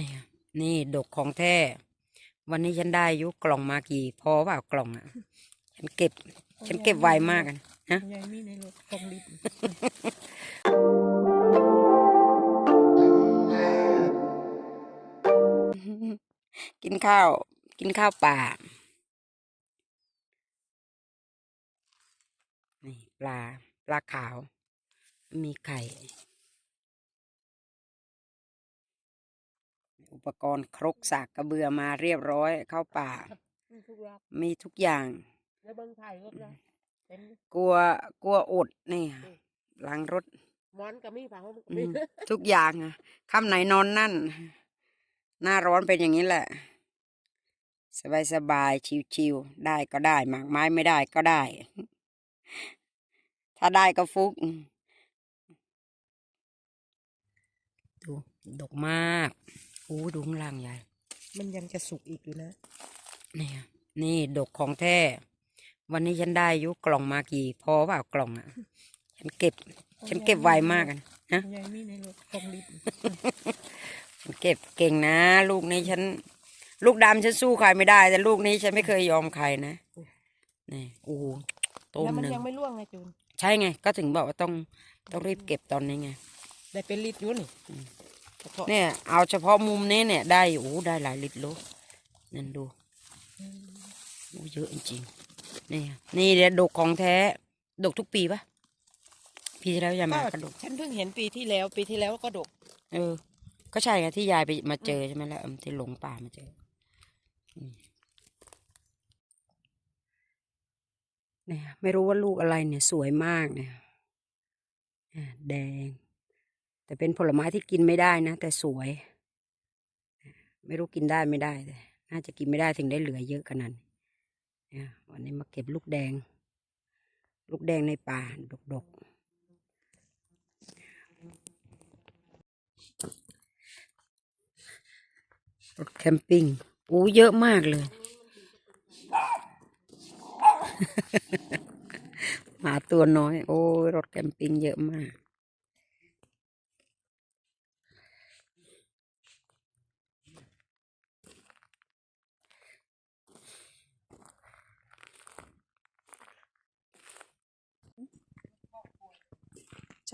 นี่ยนี่ดกของแท้ วันนี้ฉันได้อยุกล่องมากี่พอเปล่ากล่องอะ ฉันเก็บ ฉันเก็บไวมากอะนะยายมีในรถของลิตรกินข้าว กินข้าวป่า นี่ปลา ปลาขาว มีไข่ อุปกรณ์ครกสากกระเบือมาเรียบร้อยเข้าป่า มีทุกรอบมีทุกอย่าง แล้วเบิ้งถ่ายรถนะเต็มกลัวกลัวอดนี่ล้างรถหมอนกับมีผังอืมทุกอย่างอะค่ำไหนนอนนั่น หน้าร้อนเป็นอย่างนี้แหละ สบายสบายๆชิวๆได้ก็ได้หมากไม้ไม่ได้ก็ได้ ถ้าได้ก็ฟุกดูดกมาก อู้ดูข้างล่างใหญ่มันยังจะสุกอีกอยู่นะนี่ยนี่ดกของแท้ วันนี้ฉันได้อยุกล่องมากี่ พอเปล่ากล่องอะ ฉันเก็บ ฉันเก็บไวมากอะนะยายมีในรถของลิตรฉันเก็บเก่งนะ ลูกนี้ฉัน ลูกดำฉันสู้ใครไม่ได้ แต่ลูกนี้ฉันไม่เคยยอมใครนะนี่โอ้โหต้มแล้วมันหนึ่งยังไม่ร่วงไงจูนใช่ไง ก็ถึงบอกว่าต้องต้องรีบเก็บตอนนี้ไง ได้เป็นลิตรอยู่นี่ เฉพาะเนี่ยเอาเฉพาะมุมนี้เนี่ยได้โอ้ได้หลายลิตรโลนั่นดูโอ้เยอะจริงๆนี่นี่เดี๋ยวดกของแท้ดกทุกปีปะปีที่แล้วยายมาก็ดกฉันเพิ่งเห็นปีที่แล้ว ปีที่แล้วก็ดก เออ ก็ใช่ไงที่ยายไปมาเจอใช่ไหมล่ะเออที่หลงป่ามาเจออืมเนี่ยไม่รู้ว่าลูกอะไรเนี่ยสวยมากเนี่ยอ่าแดง แต่เป็นผลไม้ที่กินไม่ได้นะ แต่สวย ไม่รู้กินได้ไม่ได้แต่น่าจะกินไม่ได้ถึงได้เหลือเยอะขนาดนี้เนี่ยวันนี้มาเก็บลูกแดง ลูกแดงในป่าดกๆรถแคมปิ้งอู้เยอะมากเลย หมาตัวน้อย โอ้ยรถแคมปิ้งเยอะมาก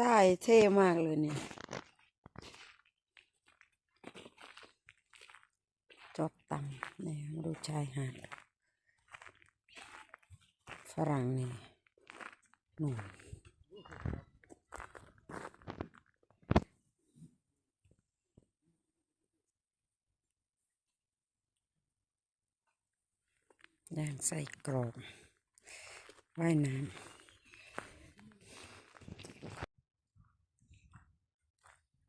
ใช่เท่มากเลยเนี่ยจอบตังเนี่ยดูชายหาดฝรั่งนี่หนุ่มย่างใส่กรอบว่ายน้ำ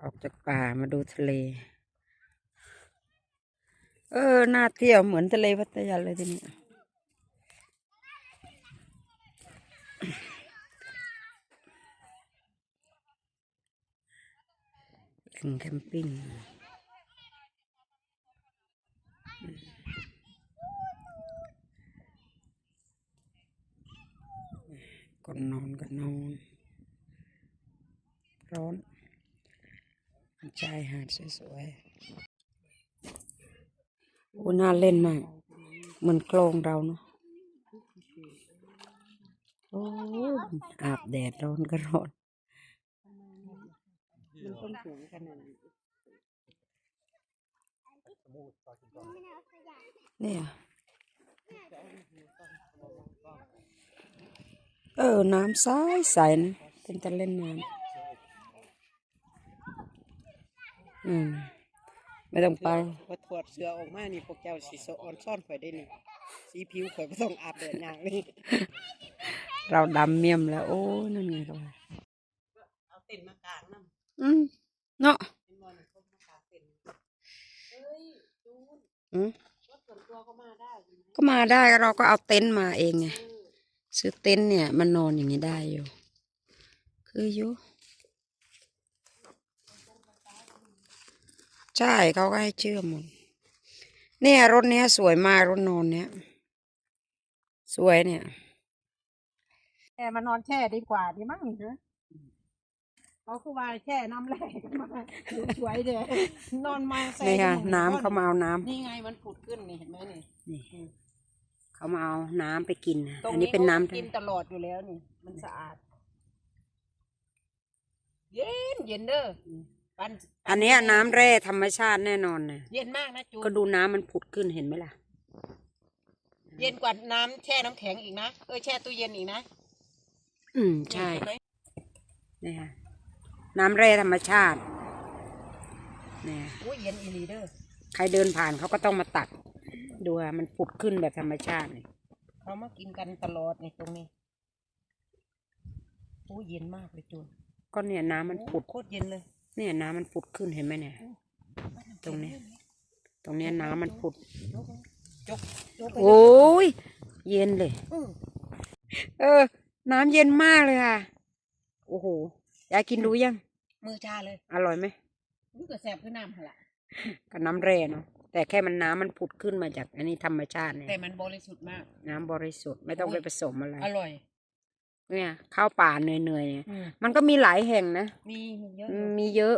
ออกจากป่ามาดูทะเล เออ น่าเที่ยวเหมือนทะเลพัทยาเลยทีนี้ถึงแคมปิ้งก่อนนอนก็นอนร้อน ชายหาดสวยๆโอ้น่าเล่นมาก เหมือนโคลงเราเนาะโอ้อาบแดดร้อนก็ร้อนมันต้นสูงขนาดนี้เนี่ยเออ น้ำใสใสนะเป็นจะเล่นน้ำ อืมไม่ต้องไป พอถอดเสื้อออกมานี่พวกเจ้าสีสอ่อนซ่อนข่อยได้นี่สีผิวข่อยไม่ต้องอาบแดดอย่างนี้เราดำเมี่ยมแล้ว โอ้นั่นไงเราเอาเต็นมากลางน้ำอืมเนาะเป็นบอลคนมากลางเต็นเฮ้ยจูนอืมรถส่วนตัวก็มาได้ใช่ไหมก็มาได้เราก็เอาเต็นท์มาเองไงซื้อเต็นท์เนี่ย มันนอนอย่างนี้ได้อยู่ คืออยู่ ใช่เขาก็ให้เชื่อมหมดเนี่ยรถเนี้ย สวยมากรถนอนเนี้ยสวยเนี่ยแอร์มานอนแช่ดีกว่าดีมั้งเหรอเขาคือว่าแช่น้ำแร่มาดูสวยเด้อนอนมาใส่นี่ค่ะจมูกน้ำเขามาเอาน้ำนี่ไงมันผุดขึ้นนี่เห็นไหมนี่นี่เขามาเอาน้ำไปกินนะตรงอันนี้เป็นน้ำขากินตลอดอยู่แล้วนี่ มันสะอาด เย็นเย็นเด้ออ ปันอันเนี้ยน้ำแร่ธรรมชาติแน่นอนนะเย็นมากนะจูนก็ดูน้ำมันผุดขึ้นเห็นไหมล่ะ เย็นกว่าน้ำแช่น้ำแข็งอีกนะเออแช่ตู้เย็นอีกนะอืมใช่ เห็นไหมนี่ค่ะ น้ำแร่ธรรมชาติเนี่ยอุ้ยเย็นอีหลีเด้อใครเดินผ่านเขาก็ต้องมาตัก ดูว่ามันผุดขึ้นแบบธรรมชาตินี่เขามากินกันตลอดในตรงนี้โอ้ยเย็นมากเลยจูนก็เนี่ยน้ำมันผุด โคตรเย็นเลย เนี่ยน้ำมันผุดขึ้นเห็นไหมเนี่ย ตรงเนี้ย ตรงเนี้ยน้ำมันผุดจกจกไปโอ้ย เย็นเลยอืมเออ น้ำเย็นมากเลยค่ะ โอ้โห ยายกินดูยัง มือชาเลย อร่อยไหมนี่ก็แสบขึ้นน้ำหั่นละกับน้ำแร่เนาะ แต่แค่มันน้ำมันผุดขึ้นมาจาก อันนี้ธรรมชาติเนี่ย แต่มันบริสุทธิ์มาก น้ำบริสุทธิ์ไม่ต้องโอ้ไปยผสมอะไร อร่อย เนี่ยข้าวป่าเหนื่อยๆเนี่ย อืมมันก็มีหลายแห่งนะมีมีเยอะอือยู่ มมีเยอะ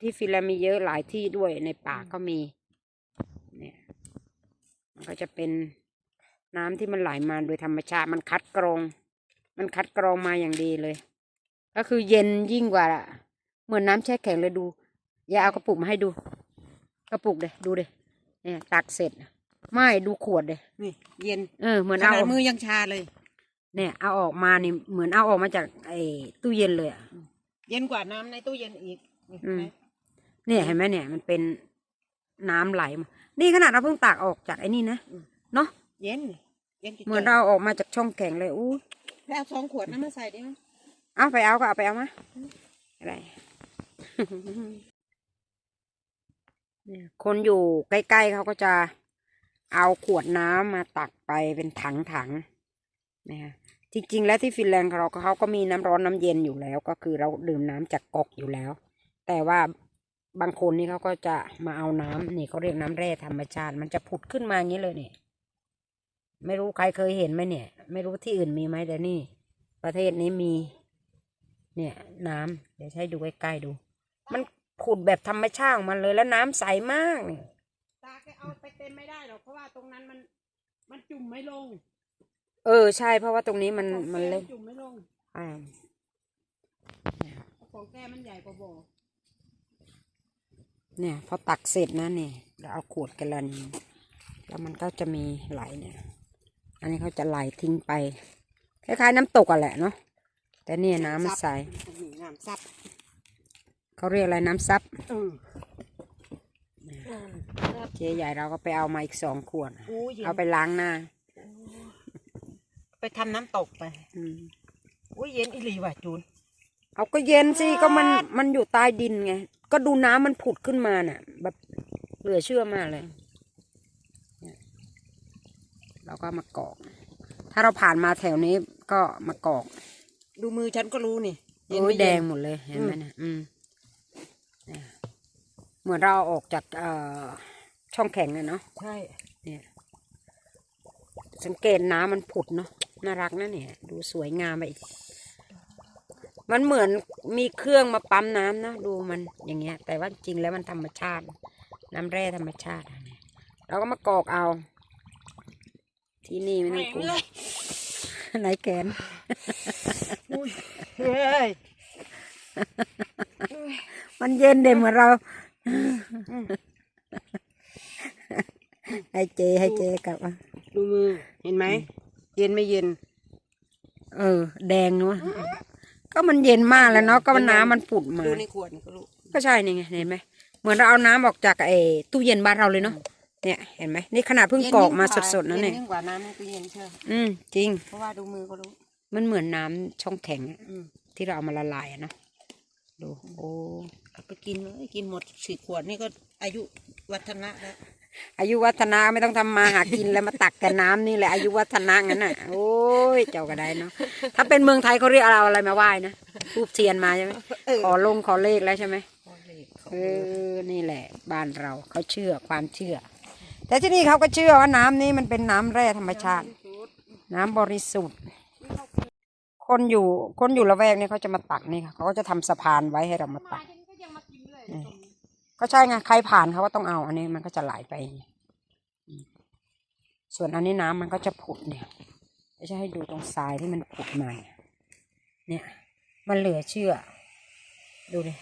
ที่ฟินแลนด์มีเยอะหลายที่ด้วยในป่าอืม ก็มี เนี่ย มันก็จะเป็นน้ำที่มันไหลมาโดยธรรมชาติมันคัดกรอง มันคัดกรองมาอย่างดีเลย ก็คือเย็นยิ่งกว่าเหมือนน้ำแช่แข็งเลยดูอย่าเอากระปุกมาให้ดู กระปุกเดยดูเดยเนี่ย ตักเสร็จ ไม่ดูขวดเดยนี่เย็นเออเหมือนขเอา นาดมือยังชาเลย เนี่ยเอาออกมานี่เหมือนเอาออกมาจากไอ้ตู้เย็นเลยอะเย็นกว่าน้ำในตู้เย็นอีกนี่อืมไหมเนี่ยเห็นไหมเนี่ย มันเป็นน้ำไหลมานี่ขนาดเราเพิ่งตากออกจากไอ้นี่นะเนาะเย็นเย็นจุดเหมือนเราเอาออกมาจากช่องแข็งเลยอู้แล้วเอาสองขวดน้ำมาใส่ได้ไหมเอาไปเอาก็เอาไปเอามาอะไร เนี่ยคนอยู่ใกล้ๆเขาก็จะเอาขวดน้ำมาตักไปเป็นถังๆ นะฮะจริง ๆ แล้วที่ฟินแลนด์เราเขาก็มีน้ำร้อนน้ำเย็นอยู่แล้ว ก็คือเราดื่มน้ำจากก๊อกอยู่แล้ว แต่ว่าบางคนนี่เขาก็จะมาเอาน้ำนี่เขาเรียกน้ำแร่ธรรมชาติ มันจะผุดขึ้นมาอย่างนี้เลยเนี่ยไม่รู้ใครเคยเห็นไหมเนี่ย ไม่รู้ที่อื่นมีไหมแต่นี่ ประเทศนี้มี เนี่ย น้ำเดี๋ยวให้ดูใกล้ๆดู มันผุดแบบธรรมชาติของมันเลยแล้วน้ำใสมากเนี่ยตาแกเอาไปเต็มไม่ได้หรอกเพราะว่าตรงนั้นมัน มันจุ่มไม่ลง เออใช่เพราะว่าตรงนี้มันของแกมันเล็กจุ่มไม่ลงอ่าของแกมันใหญ่กว่าบ่อเนี่ย พอตักเสร็จนะเนี่ยเราเอาขวดแกลลอนแล้วมันก็จะมีไหลเนี่ย อันนี้เขาจะไหลทิ้งไปคล้ายๆ น้ำตกอะแหละเนาะแต่เนี่ยน้ำมันใสนี่น้ำซับเขาเรียกอะไรน้ำซับเออเจ๊ใหญ่เราก็ไปเอามาอีกสองขวดโอ้ยย็นเอาไปล้างหน้า ไปทำน้ำตกไปอืมโอ้ยเย็นอีหลีว่ะจูน เอาก็เย็นสิก็มันมันอยู่ใต้ดินไง ก็ดูน้ำมันผุดขึ้นมาน่ะ แบบเหลือเชื่อมากเลยเนี่ยเราก็มากรอก ถ้าเราผ่านมาแถวนี้ก็มากรอกดูมือฉันก็รู้นี่เย็นโอ้ไม่ยเย็นแดงหมดเลยเห็นไหมเนี่ยอืมเนี่ยเหมือนเราเอาออกจากเอ่อช่องแข็งเลยเนาะใช่ เนี่ย สังเกตน้ำมันผุดเนาะ น่ารักนะเนี่ย ดูสวยงามไปอีก มันเหมือนมีเครื่องมาปั๊มน้ำนะดูมันอย่างเงี้ย แต่ว่าจริงแล้วมันธรรมชาติ น้ำแร่ธรรมชาติอะเนี่ยเราก็มากรอกเอา ที่นี่ไม่ต้องกลัวไหนแกนอุ้ยเฮ้ยมันเย็นเด็เหมือนเราให้เจให้เจกลับมาดูมือเห็นไหม เย็นไม่เย็น เออ แดงเนาะก็มันเย็นมากแล้วเนาะก็มันน้ำมันผุดมาดูในขวดนี่ก็รู้ก็ใช่นี่ไงเห็นไหมเหมือนเราเอาน้ำออกจากไอ้ตู้เย็นบ้านเราเลยเนาะเนี่ยเห็นไหมนี่ขนาดเพิ่งกรอกมาสดๆนะเนี่ยเย็นยิ่งกว่าน้ำในตู้เย็นเชื่ออืมจริง เพราะว่าดูมือก็รู้มันเหมือนน้ำช่องแข็งอะอืมที่เราเอามาละลายอะเนาะดูโอ้เอาไปกินเลยกินหมดสี่ขวดนี่ก็อายุวัฒนะแล้ว อายุวัฒนะไม่ต้องทำมาหากินแล้วมาตักแต่น้ำนี่แหละอายุวัฒนะงั้นน่ะโอ้ยเจ้าก็ได้เนาะถ้าเป็นเมืองไทยเขาเรียกเอาอะไรมาไหว้นะทูบเทียนมาใช่ไหมเออขอลงขอเลขแล้วใช่ไหมขอเลขขอเอเบอร์อนี่แหละ บ้านเราเขาเชื่อความเชื่อ แต่ที่นี่เขาก็เชื่อว่าน้ำนี้มันเป็นน้ำแร่ธรรมชาติ น้ำบริสุทธิ์คคนอยู่คนอยู่ละแวกเนี่ยเขาจะมาตักนี่ค่ะเขาก็จะทำสะพานไว้ให้เรามาตัก ก็ใช่ไงใครผ่านเขาก็ต้องเอา อันนี้มันก็จะไหลไป ส่วนอันนี้น้ำมันก็จะผุดเนี่ยจะจะให้ดูตรงทรายที่มันผุดมาเนี่ย มันเหลือเชื่อ ดูดิ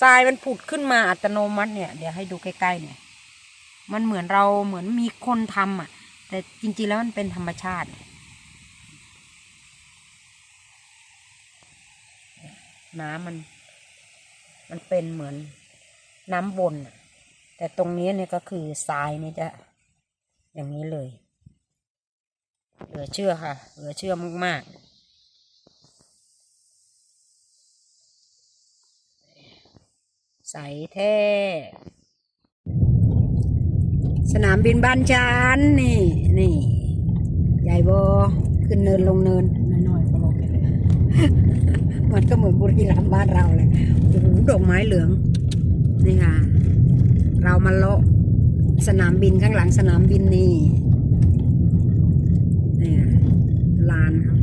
ทรายมันผุดขึ้นมาอัตโนมัติเนี่ย เดี๋ยวให้ดูใกล้ๆเนี่ย มันเหมือนเราเหมือนมีคนทำอะ แต่จริงๆแล้วมันเป็นธรรมชาติน้ำมัน มันเป็นเหมือน น้ำวนน่ะแต่ตรงนี้เนี่ยก็คือทรายนี่จะอย่างนี้เลย เหลือเชื่อค่ะ เหลือเชื่อมากๆใสแท้ สนามบินบ้านจานนี่นี่ใหญ่โบขึ้นเนินลงเนินน้อยๆก็ลงไปเลยมันก็เหมือนบุรีรัมย์บ้านเราเลยโอ้โหดอกไม้เหลือง นี่ค่ะ เรามาเลาะสนามบินข้างหลังสนามบินนี่นี่ค่ะลานครับ